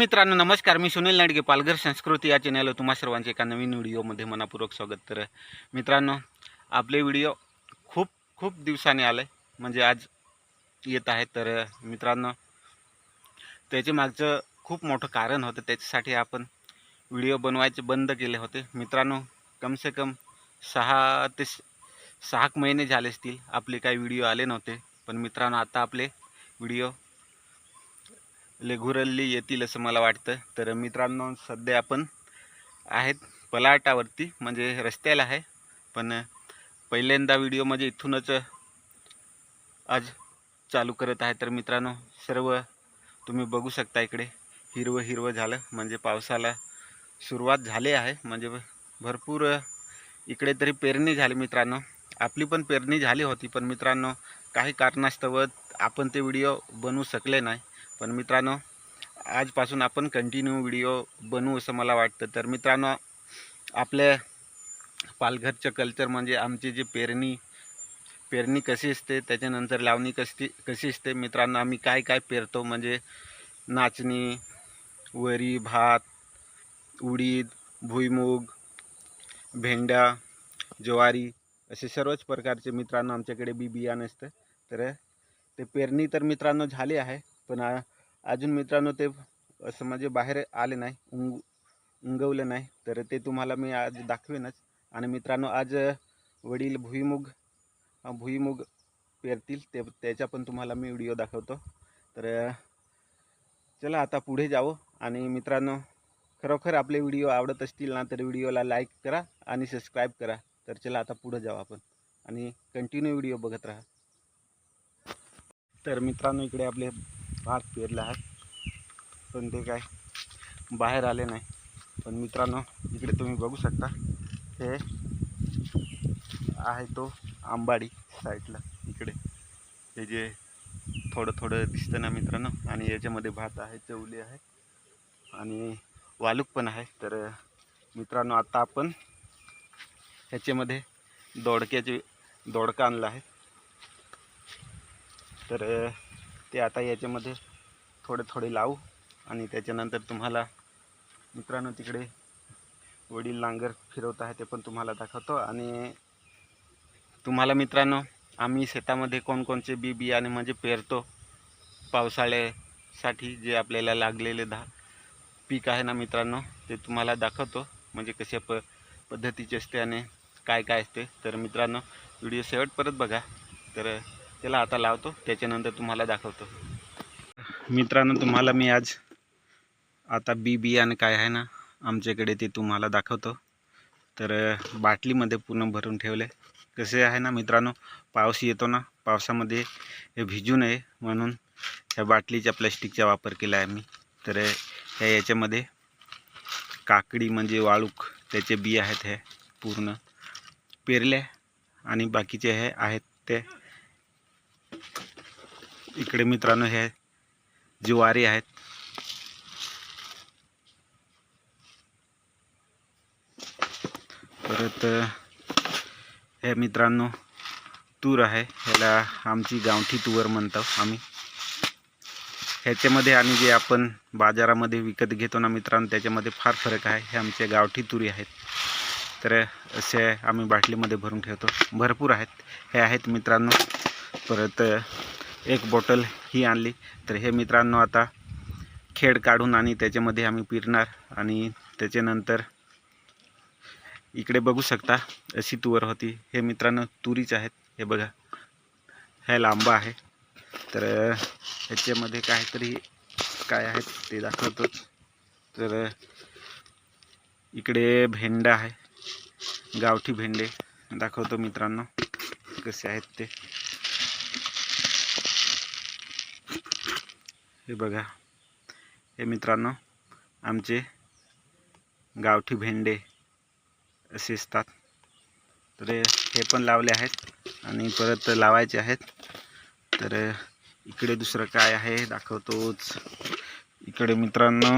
मित्रांनो नमस्कार. मी सुनील नाडगे पालघर संस्कृती या चॅनलवर तुम्हा सर्वांचे एका नवीन व्हिडिओमध्ये मनापूर्वक स्वागत तर मित्रांनो आपले व्हिडिओ खूप खूप दिवसाने आले म्हणजे आज येत आहे. तर मित्रांनो त्याचे मागचं खूप मोठं कारण होतं त्याच्यासाठी आपण व्हिडिओ बनवायचे बंद केले होते. मित्रांनो कमसे कम सहा ते स- सहा महिने झाले असतील आपले काही व्हिडिओ आले नव्हते. पण मित्रांनो आता आपले व्हिडिओ लेघुरल्ली येतील असं मला वाटतं. तर मित्रांनो सध्या आपण आहेत पलाटावरती म्हणजे रस्त्याला आहे. पण पहिल्यांदा व्हिडिओ म्हणजे इथूनच आज चालू करत आहे. तर मित्रांनो सर्व तुम्ही बघू शकता इकडे. हिरवं हिरवं झालं. म्हणजे पावसाला सुरुवात झाली आहे. म्हणजे भरपूर इकडे तरी पेरणी झाली मित्रांनो. आपली पण पेरणी झाली होती. पण मित्रांनो काही कारणास्तव आपण ते व्हिडिओ बनवू शकले नाही. पण मित्रांनो आजपासून आपण कंटिन्यू व्हिडिओ बनवू असं मला वाटतं. तर मित्रांनो आपल्या पालघरचं कल्चर म्हणजे आमची जी पेरणी पेरणी कशी असते त्याच्यानंतर लावणी कशी कशी असते मित्रांनो आम्ही काय काय पेरतो म्हणजे नाचणी वरी भात उडीद भुईमूग भेंड्या ज्वारी असे सर्वच प्रकारचे मित्रांनो आमच्याकडे बी बियाणं असतं. तर ते पेरणी तर मित्रांनो झाली आहे पण अजून मित्रांनो ते असं म्हणजे बाहेर आले नाही उंग उंगवलं नाही. तर ते तुम्हाला मी आज दाखवेनच. आणि मित्रांनो आज वडील भुईमुग भुईमुग पेरतील. ते त्याचा पण तुम्हाला मी व्हिडिओ दाखवतो. तर चला आता पुढे जावं. आणि मित्रांनो खरोखर आपले व्हिडिओ आवडत असतील ना तर व्हिडिओला लाईक करा आणि सबस्क्राईब करा. तर चला आता पुढं जाऊ आपण. आणि कंटिन्यू व्हिडिओ बघत राहा. तर मित्रांनो इकडे आपले भात पेरला आहे. पण ते काय बाहेर आले नाही. पण मित्रांनो इकडे तुम्ही बघू शकता. हे आहे तो आंबाडी साईडला. इकडे हे जे थोडं थोडं दिसतं ना मित्रांनो? आणि याच्यामध्ये भात आहे चवली आहे आणि वालूक पण आहे. तर मित्रांनो आता आपण ह्याच्यामध्ये दोडक्याचे दोडका आणला आहे. तर ते आता याच्यामध्ये थोडे थोडे लावू आणि त्याच्यानंतर तुम्हाला मित्रांनो तिकडे वडील नांगर फिरवत आहे ते पण तुम्हाला दाखवतो. आणि तुम्हाला मित्रांनो आम्ही शेतामध्ये कोणकोणचे बी बियाणे म्हणजे पेरतो. पावसाळ्यासाठी जे आपल्याला लागलेले धा पीक आहे ना मित्रांनो ते तुम्हाला दाखवतो. म्हणजे कशा प पद्धतीचे असते आणि काय काय असते. तर मित्रांनो व्हिडिओ शेवटपर्यंत परत बघा. तर त्याला आता लावतो त्याच्यानंतर तुम्हाला दाखवतो. मित्रांनो तुम्हाला मी आज आता बी बियाणं काय आहे ना आमच्याकडे ते तुम्हाला दाखवतो. तर बाटलीमध्ये पूर्ण भरून ठेवले कसे आहे ना मित्रांनो पाऊस येतो ना पावसामध्ये हे भिजू नये म्हणून ह्या बाटलीच्या प्लॅस्टिकचा वापर केला आहे मी. तर ह्या याच्यामध्ये काकडी म्हणजे वाळूक त्याचे बी आहेत हे पूर्ण. पेरले आणि बाकीचे हे आहेत ते इकडे मित्रांनो हे ज्वारी आहेत. परत हे मित्रांनो तूर आहे. ह्याला आमची गावठी तुवर म्हणतो आम्ही. ह्याच्यामध्ये आणि जे आपण बाजारामध्ये विकत घेतो ना मित्रांनो त्याच्यामध्ये फार फरक आहे. हे आमच्या गावठी तुरी आहेत. तर असे आम्ही बाटलीमध्ये भरून ठेवतो. भरपूर आहेत. हे आहेत मित्रांनो. परत एक बॉटल ही आणली. तर हे मित्रांनो आता खेड काढून आणि त्याच्यामध्ये आम्ही पिरणार आणि त्याच्यानंतर इकडे बघू शकता अशी तुवर होती. हे मित्रांनो तुरीच आहेत. हे बघा हे लांबा आहे. तर ह्याच्यामध्ये काहीतरी काय आहेत ते दाखवतोच तर इकडे भेंडा आहे. गावठी भेंडे दाखवतो मित्रांनो कसे आहेत ते. हे बघा. हे मित्रांनो आमचे गावठी भेंडे असे असतात. तर हे पण लावले आहेत आणि परत लावायचे आहेत. तर इकडे दुसरं काय आहे दाखवतोच. इकडे मित्रांनो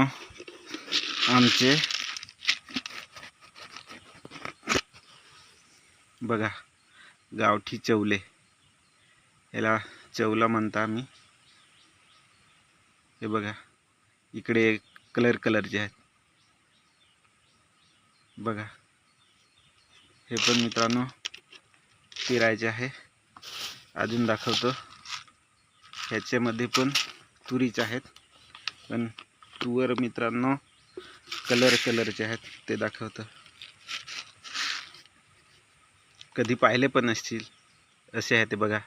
आमचे बघा गावठी चवले. याला चवला म्हणता आम्ही. हे बघा. इकडे कलर कलरचे आहेत. बघा. हे पण मित्रांनो तिरायचे आहे. अजून दाखवतो. ह्याच्यामध्ये पण तुरीच आहेत. पण तुवर मित्रांनो कलर कलरचे आहेत. ते दाखवतं. कधी पाहिले पण असतील. असे आहे ते बघा.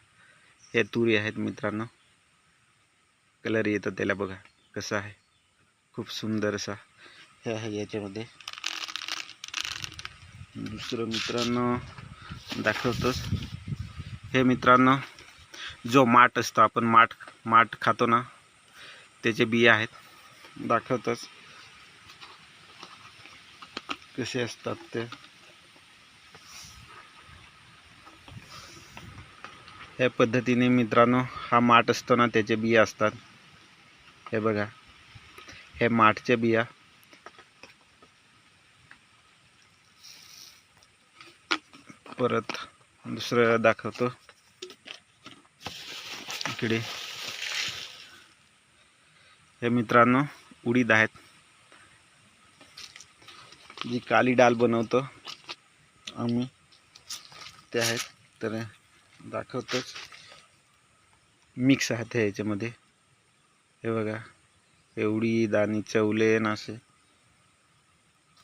हे तुरी आहेत मित्रांनो. कलर येतात त्याला बघा कसं आहे. खूप सुंदर असा हे आहे याच्यामध्ये. दुसरं मित्रांनो दाखवतोच. हे मित्रांनो जो माठ असतो आपण माठ माठ खातो ना त्याचे बिया आहेत. दाखवतोच. कसे असतात ते. या पद्धतीने मित्रांनो हा माठ असतो ना त्याचे बिया असतात. हे बघा. हे माठचे बिया. परत दुसरं दाखवतो. इकडे. हे मित्रांनो उडीद आहेत. जी काली डाल बनवतो आम्ही ते आहेत. तर दाखवतोच. मिक्स आहेत ह्याच्यामध्ये हे बघा एवढी दाणी चवले न असे.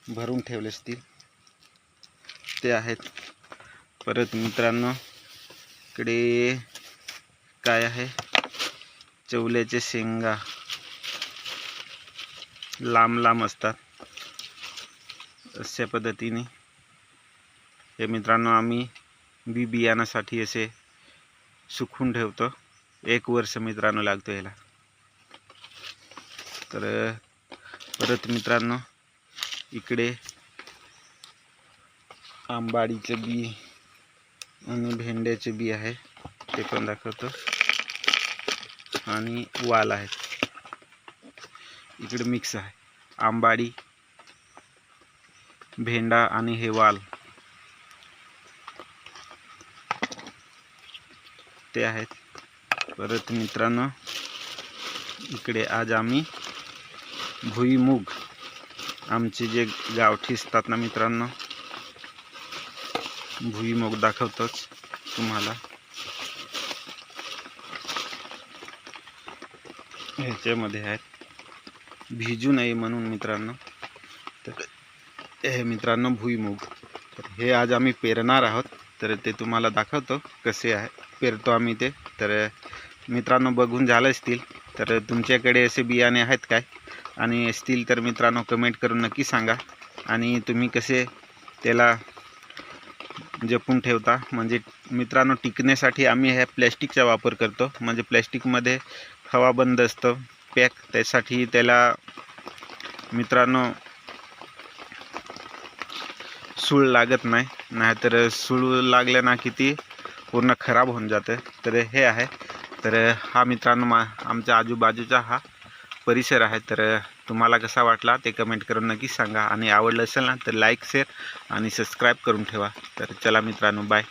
भरून ठेवले असतील ते आहेत. परत मित्रांनो इकडे काय आहे? चवल्याचे शेंगा. लांब लांब असतात. अशा पद्धतीने. हे मित्रांनो आम्ही बी बियाणासाठी असे सुकून ठेवतो. एक वर्ष मित्रांनो लागतो याला तर परत मित्रांनो इकडे आंबाडीचे बी आणि भेंड्याचे बी आहे ते पण दाखवतो. आणि वाल आहेत इकडे मिक्स आहे. आंबाडी भेंडा आणि हे वाल. ते आहेत. परत मित्रांनो इकडे आज आम्ही भुईमूग. आमचे जे गावठी असतात ना मित्रांनो भुईमूग दाखवतोच तुम्हाला. ह्याच्यामध्ये आहेत भिजू नये म्हणून मित्रांनो. तर हे मित्रांनो भुईमूग. तर हे आज आम्ही पेरणार आहोत. तर ते तुम्हाला दाखवतो कसे आहे. पेरतो आम्ही ते. तर मित्रांनो बघून झालं असतील. तर तुमच्याकडे असे बियाणे आहेत काय? आणि असतील तर मित्रांनो कमेंट करून नक्की सांगा. आणि तुम्ही कसे त्याला जपून ठेवता? म्हणजे मित्रांनो टिकण्यासाठी आम्ही ह्या प्लॅस्टिकचा वापर करतो. म्हणजे प्लॅस्टिकमध्ये हवा बंद असतं. पॅक त्यासाठी त्याला मित्रांनो सूळ लागत नाही. नाहीतर सूळ लागलं ना की ती पूर्ण खराब होऊन जातं. तर हे आहे. तर हा मित्रांनो मा आमच्या आजूबाजूचा हा परिसर आहे. तर तुम्हाला कसा वाटला ते कमेंट करून नक्की सांगा. आणि आवडलं असेल ना तर लाईक शेअर आणि सबस्क्राईब करून ठेवा. तर चला मित्रांनो बाय